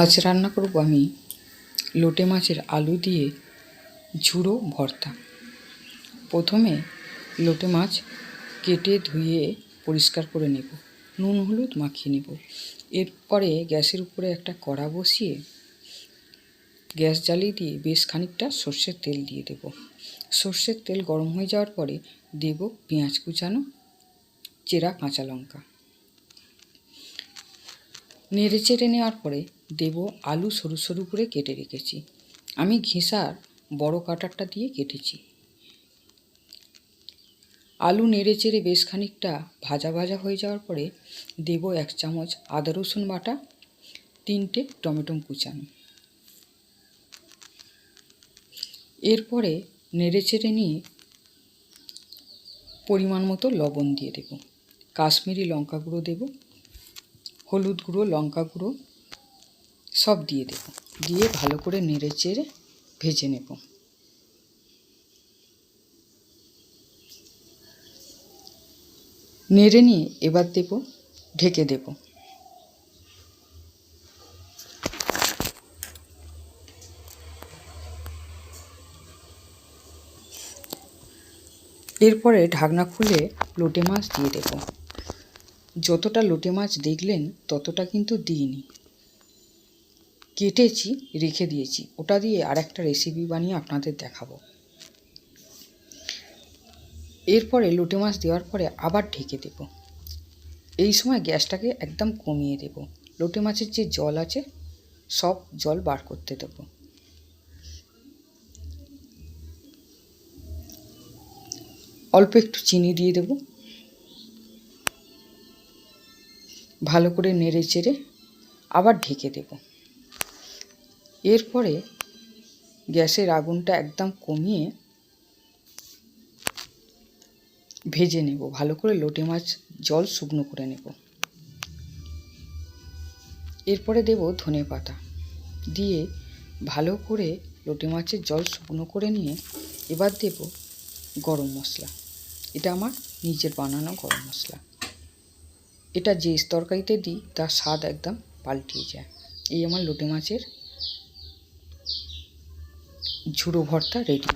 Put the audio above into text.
আজ রান্না করব আমি লোটে মাছের আলু দিয়ে ঝুড়ো ভর্তা। প্রথমে লোটে মাছ কেটে ধুয়ে পরিষ্কার করে নেব। নুন, হলুদ মাখিয়ে নেব। এরপরে গ্যাসের উপরে একটা কড়া বসিয়ে গ্যাস জ্বালিয়ে দিয়ে বেশ খানিকটা সর্ষের তেল দিয়ে দেব। সর্ষের তেল গরম হয়ে যাওয়ার পরে দেব পেঁয়াজ কুচানো চেরা কাঁচা লঙ্কা। নেড়ে চেড়ে নেওয়ার পরে দেব আলু সরু সরু করে কেটে রেখেছি। আমি ঘেঁষার বড় কাটারটা দিয়ে কেটেছি। আলু নেড়ে চেড়ে বেশ খানিকটা ভাজা ভাজা হয়ে যাওয়ার পরে দেব এক চামচ আদা রসুন বাটা, তিনটে টমেটো কুচানো। এরপরে নেড়ে চেড়ে নিয়ে পরিমাণ মতো লবণ দিয়ে দেব। কাশ্মীরি লঙ্কা গুঁড়ো দেব হলুদ গুঁড়ো, লঙ্কা গুঁড়ো সব দিয়ে দেব। দিয়ে ভালো করে নেড়ে চেড়ে ভেজে নেব। নেড়ে নিয়ে এবার দেব, ঢেকে দেব। এরপরে ঢাকনা খুলে লোটে মাছ দিয়ে দেব। যতটা লোটে মাছ দেখলেন, ততটা কিন্তু দিইনি। কেটেছি, রেখে দিয়েছি। ওটা দিয়ে আর একটা রেসিপি বানিয়ে আপনাদের দেখাবো। এরপরে লোটে মাছ দেওয়ার পরে আবার ঢেকে দেব। এই সময় গ্যাসটাকে একদম কমিয়ে দেব। লোটে মাছের যে জল আছে, সব জল বার করতে দেব। অল্প একটু চিনি দিয়ে দেব। ভালো করে নেড়ে চেড়ে আবার ঢেকে দেব। এরপরে গ্যাসের আগুনটা একদম কমিয়ে ভেজে নেব। ভালো করে লোটে মাছ জল শুকনো করে নেব। এরপরে দেব ধনে পাতা। দিয়ে ভালো করে লোটে মাছের জল শুকনো করে নিয়ে এবার দেব গরম মশলা। এটা আমার নিজের বানানো গরম মশলা। এটা যে তরকারিতে দিই, তার স্বাদ একদম পাল্টিয়ে যায়। এই আমার লোটে মাছের ঝুড়ো ভর্তা রেডি